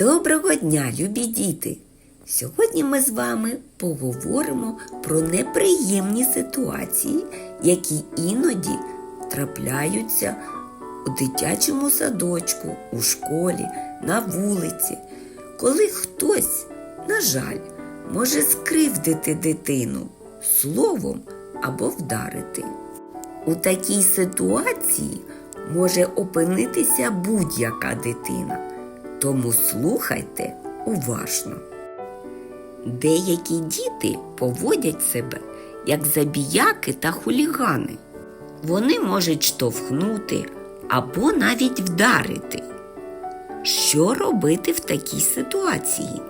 Доброго дня, любі діти! Сьогодні ми з вами поговоримо про неприємні ситуації, які іноді трапляються у дитячому садочку, у школі, на вулиці, коли хтось, на жаль, може скривдити дитину словом або вдарити. У такій ситуації може опинитися будь-яка дитина, тому слухайте уважно. Деякі діти поводять себе як забіяки та хулігани. Вони можуть штовхнути або навіть вдарити. Що робити в такій ситуації?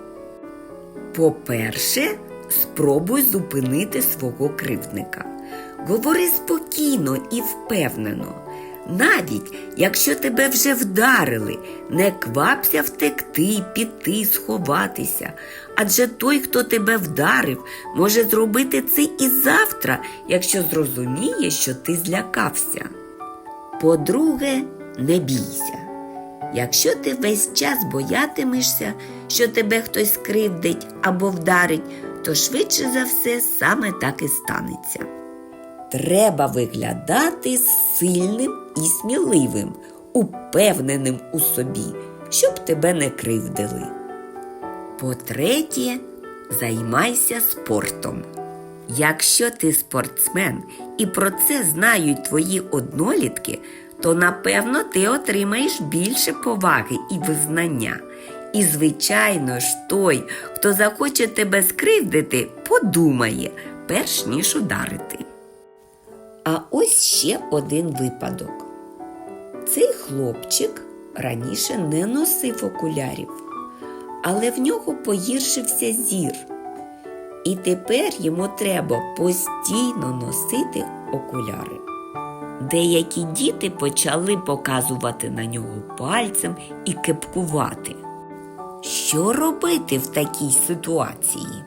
По-перше, спробуй зупинити свого кривдника. Говори спокійно і впевнено. Навіть якщо тебе вже вдарили, не квапся втекти, піти, сховатися. Адже той, хто тебе вдарив, може зробити це і завтра, якщо зрозуміє, що ти злякався. По-друге, не бійся. Якщо ти весь час боятимешся, що тебе хтось скривдить або вдарить, то швидше за все саме так і станеться. Треба виглядати сильним і сміливим, упевненим у собі, щоб тебе не кривдили. По-третє, займайся спортом. Якщо ти спортсмен і про це знають твої однолітки, то напевно ти отримаєш більше поваги і визнання. І, звичайно ж, той, хто захоче тебе скривдити, подумає, перш ніж ударити. А ось ще один випадок. Цей хлопчик раніше не носив окулярів, але в нього погіршився зір. І тепер йому треба постійно носити окуляри. Деякі діти почали показувати на нього пальцем і кепкувати. Що робити в такій ситуації?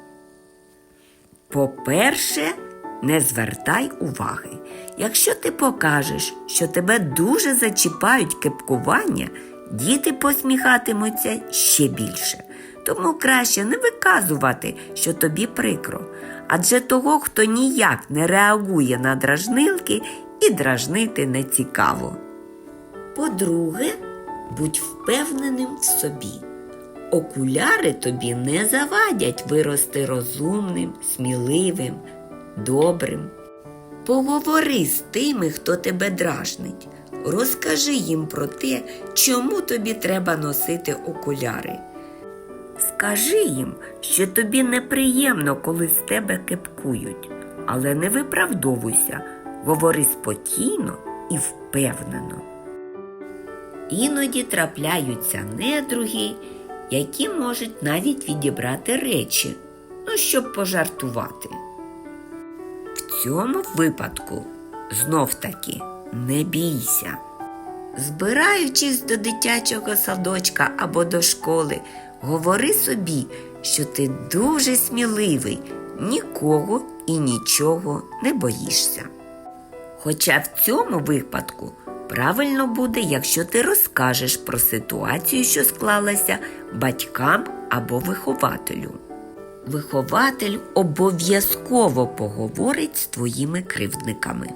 По-перше, не звертай уваги. Якщо ти покажеш, що тебе дуже зачіпають кепкування, діти посміхатимуться ще більше. Тому краще не виказувати, що тобі прикро. Адже того, хто ніяк не реагує на дражнилки, і дражнити не цікаво. По-друге, будь впевненим в собі. Окуляри тобі не завадять вирости розумним, сміливим, добрим. Поговори з тими, хто тебе дражнить. Розкажи їм про те, чому тобі треба носити окуляри. Скажи їм, що тобі неприємно, коли з тебе кепкують, але не виправдовуйся, говори спокійно і впевнено. Іноді трапляються недруги, які можуть навіть відібрати речі, ну, щоб пожартувати. Цьому випадку знов таки не бійся. Збираючись до дитячого садочка або до школи, говори собі, що ти дуже сміливий, нікого і нічого не боїшся. Хоча в цьому випадку правильно буде, якщо ти розкажеш про ситуацію, що склалася батькам або вихователю. Вихователь обов'язково поговорить з твоїми кривдниками.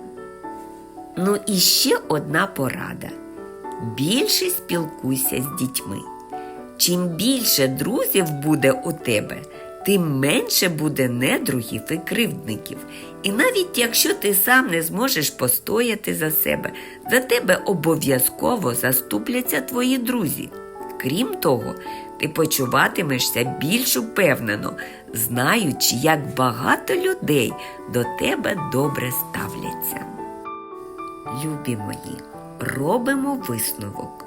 Ну і ще одна порада. Більше спілкуйся з дітьми. Чим більше друзів буде у тебе, тим менше буде недругів і кривдників. І навіть якщо ти сам не зможеш постояти за себе, за тебе обов'язково заступляться твої друзі. Крім того, ти почуватимешся більш упевнено, знаючи, як багато людей до тебе добре ставляться. Любі мої, робимо висновок.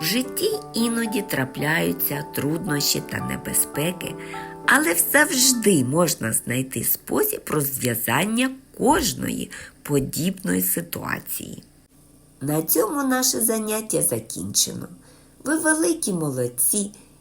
В житті іноді трапляються труднощі та небезпеки, але завжди можна знайти спосіб розв'язання кожної подібної ситуації. На цьому наше заняття закінчено. Ви великі молодці,